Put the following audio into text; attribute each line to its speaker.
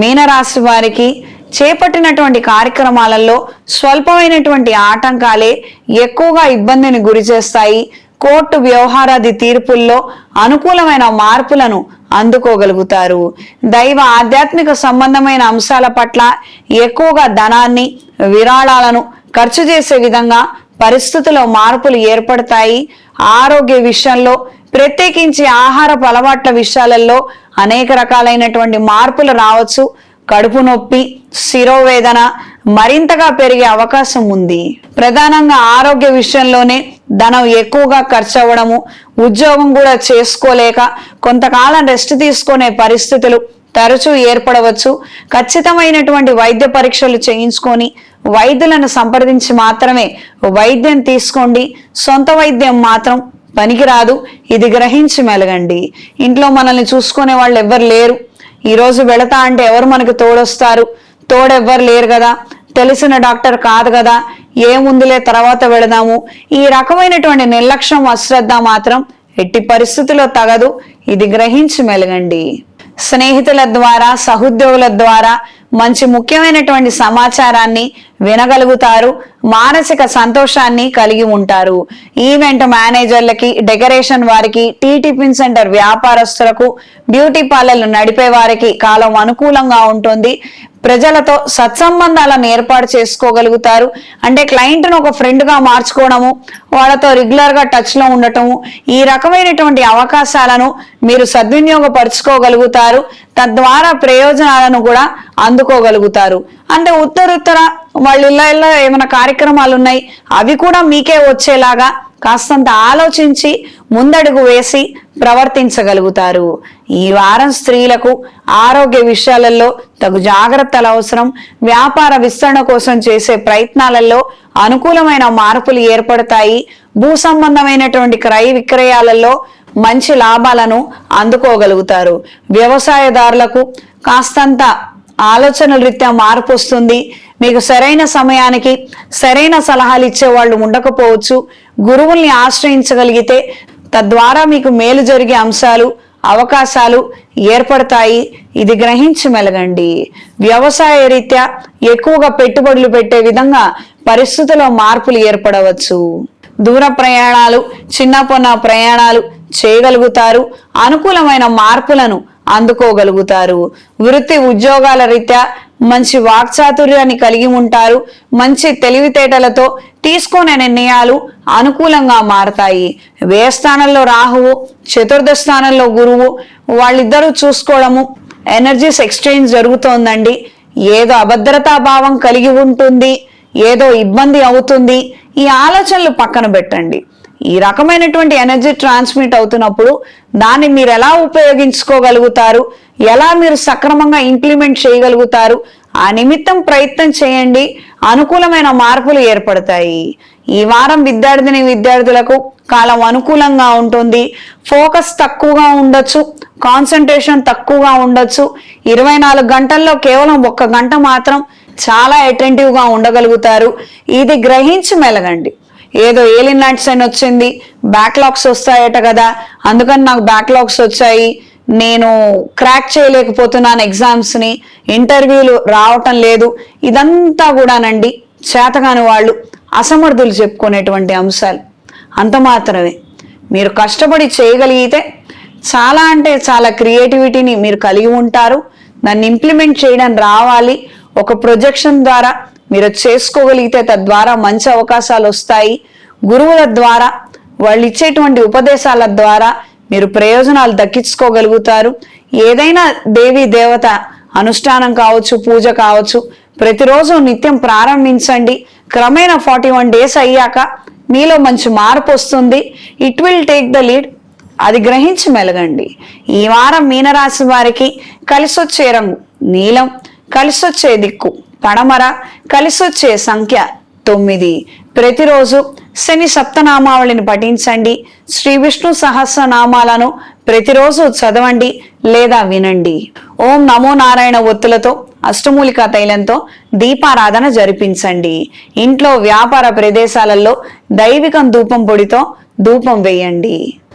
Speaker 1: మీనరాశి వారికి చేపట్టినటువంటి కార్యక్రమాలలో స్వల్పమైనటువంటి ఆటంకాలే ఎక్కువగా ఇబ్బందిని గురి చేస్తాయి. కోర్టు వ్యవహారాది తీర్పుల్లో అనుకూలమైన మార్పులను అందుకోగలుగుతారు. దైవ ఆధ్యాత్మిక సంబంధమైన అంశాల పట్ల ఎక్కువగా ధనాన్ని విరాళాలను ఖర్చు చేసే విధంగా పరిస్థితుల్లో మార్పులు ఏర్పడతాయి. ఆరోగ్య విషయంలో ప్రత్యేకించి ఆహారపు అలవాట్ల విషయాలలో అనేక రకాలైనటువంటి మార్పులు రావచ్చు. కడుపు నొప్పి శిరోవేదన మరింతగా పెరిగే అవకాశం ఉంది. ప్రధానంగా ఆరోగ్య విషయంలోనే ధనం ఎక్కువగా ఖర్చు అవ్వడము ఉద్యోగం కూడా చేసుకోలేక కొంతకాలం రెస్ట్ తీసుకునే పరిస్థితులు తరచూ ఏర్పడవచ్చు. ఖచ్చితమైనటువంటి వైద్య పరీక్షలు చేయించుకొని వైద్యులను సంప్రదించి మాత్రమే వైద్యం తీసుకోండి. సొంత వైద్యం మాత్రం పనికిరాదు. ఇది గ్రహించి మెలగండి. ఇంట్లో మనల్ని చూసుకునే వాళ్ళు ఎవ్వరు లేరు. ఈరోజు వెళతా అంటే ఎవరు మనకు తోడొస్తారు? తోడెవ్వరు లేరు కదా. తెలిసిన డాక్టర్ కాదు కదా. ఏముందిలే తర్వాత వెళదాము. ఈ రకమైనటువంటి నిర్లక్ష్యం అశ్రద్ధ మాత్రం ఎట్టి పరిస్థితుల్లో తగదు. ఇది గ్రహించి మెలగండి. స్నేహితుల ద్వారా సహోద్యోగుల ద్వారా మంచి ముఖ్యమైనటువంటి సమాచారాన్ని వినగలుగుతారు మానసిక సంతోషాన్ని కలిగి ఉంటారు. ఈవెంట్ మేనేజర్లకి డెకరేషన్ వారికి టీ టిఫిన్ సెంటర్ వ్యాపారస్తులకు బ్యూటీ పార్లర్లు నడిపే వారికి కాలం అనుకూలంగా ఉంటుంది. ప్రజలతో సత్సంబంధాలను ఏర్పాటు చేసుకోగలుగుతారు. అంటే క్లయింట్ను ఒక ఫ్రెండ్గా మార్చుకోవడము వాళ్ళతో రెగ్యులర్గా టచ్లో ఉండటము ఈ రకమైనటువంటి అవకాశాలను మీరు సద్వినియోగపరుచుకోగలుగుతారు. తద్వారా ప్రయోజనాలను కూడా అందుకోగలుగుతారు. అంటే ఉత్తరుత్తర వాళ్ళ ఇళ్ళల్లో ఏమైనా కార్యక్రమాలు ఉన్నాయి అవి కూడా మీకే వచ్చేలాగా కాస్తంత ఆలోచించి ముందడుగు వేసి ప్రవర్తించగలుగుతారు. ఈ వారం స్త్రీలకు ఆరోగ్య విషయాలలో తగు జాగ్రత్తలు అవసరం వ్యాపార విస్తరణ కోసం చేసే ప్రయత్నాలలో అనుకూలమైన మార్పులు ఏర్పడతాయి. భూ సంబంధమైనటువంటి క్రయ విక్రయాలలో మంచి లాభాలను అందుకోగలుగుతారు. వ్యవసాయదారులకు కాస్తంత ఆలోచనల రీత్యా మార్పు వస్తుంది. మీకు సరైన సమయానికి సరైన సలహాలు ఇచ్చే వాళ్ళు ఉండకపోవచ్చు. గురువుల్ని ఆశ్రయించగలిగితే తద్వారా మీకు మేలు జరిగే అంశాలు అవకాశాలు ఏర్పడతాయి. ఇది గ్రహించి మెలగండి. వ్యవసాయ రీత్యా ఎక్కువగా పెట్టుబడులు పెట్టే విధంగా పరిస్థితుల్లో మార్పులు ఏర్పడవచ్చు. దూర ప్రయాణాలు చిన్న పొన్న ప్రయాణాలు చేయగలుగుతారు అనుకూలమైన మార్పులను అందుకోగలుగుతారు. వృత్తి ఉద్యోగాల రీత్యా మంచి వాక్చాతుర్యాన్ని కలిగి ఉంటారు. మంచి తెలివితేటలతో తీసుకునే నిర్ణయాలు అనుకూలంగా మారతాయి. వ్యయ స్థానంలో రాహువు చతుర్థ స్థానంలో గురువు వాళ్ళిద్దరూ చూసుకోవడము ఎనర్జీస్ ఎక్స్చేంజ్ జరుగుతోందండి. ఏదో అభద్రతా భావం కలిగి ఉంటుంది ఏదో ఇబ్బంది అవుతుంది. ఈ ఆలోచనలు పక్కన పెట్టండి. ఈ రకమైనటువంటి ఎనర్జీ ట్రాన్స్మిట్ అవుతున్నప్పుడు దాన్ని మీరు ఎలా ఉపయోగించుకోగలుగుతారు? ఎలా మీరు సక్రమంగా ఇంప్లిమెంట్ చేయగలుగుతారు? ఆ నిమిత్తం ప్రయత్నం చేయండి. అనుకూలమైన మార్పులు ఏర్పడతాయి. ఈ వారం విద్యార్థిని విద్యార్థులకు కాలం అనుకూలంగా ఉంటుంది. ఫోకస్ తక్కువగా ఉండొచ్చు. కాన్సన్ట్రేషన్ తక్కువగా ఉండొచ్చు. ఇరవై నాలుగు గంటల్లో కేవలం ఒక్క గంట మాత్రం చాలా అటెంటివ్గా ఉండగలుగుతారు. ఇది గ్రహించి మెలగండి. ఏదో ఏలియన్ నైట్స్ అని వచ్చింది. బ్యాక్లాగ్స్ వస్తాయట కదా. అందుకని నాకు బ్యాక్లాగ్స్ వచ్చాయి. నేను క్రాక్ చేయలేకపోతున్నాను ఎగ్జామ్స్ని ఇంటర్వ్యూలు రావటం లేదు. ఇదంతా కూడానండి చేతగాని వాళ్ళు అసమర్థులు చెప్పుకునేటువంటి అంశాలు. అంత మాత్రమే. మీరు కష్టపడి చేయగలిగితే చాలా అంటే చాలా క్రియేటివిటీని మీరు కలిగి ఉంటారు. దాన్ని ఇంప్లిమెంట్ చేయడం రావాలి. ఒక ప్రొజెక్షన్ ద్వారా మీరు చేసుకోగలిగితే తద్వారా మంచి అవకాశాలు వస్తాయి. గురువుల ద్వారా వాళ్ళు ఇచ్చేటువంటి ఉపదేశాల ద్వారా మీరు ప్రయోజనాలు దక్కించుకోగలుగుతారు. ఏదైనా దేవి దేవత అనుష్ఠానం కావచ్చు పూజ కావచ్చు ప్రతిరోజు నిత్యం ప్రారంభించండి. క్రమేణ ఫార్టీ వన్ డేస్ అయ్యాక మీలో మంచి మార్పు వస్తుంది. It will take the lead. అది గ్రహించి మెలగండి. ఈ వారం మీనరాశి వారికి కలిసొచ్చే రంగు నీలం కలిసొచ్చే దిక్కు. పడమర కలిసొచ్చే సంఖ్య తొమ్మిది. ప్రతిరోజు శని సప్తనామావళిని పఠించండి. శ్రీ విష్ణు సహస్రనామాలను ప్రతిరోజు చదవండి లేదా వినండి. ఓం నమో నారాయణ ఒత్తులతో అష్టమూలికా తైలంతో దీపారాధన జరిపించండి. ఇంట్లో వ్యాపార ప్రదేశాలలో దైవికం ధూపం పొడితో ధూపం వేయండి.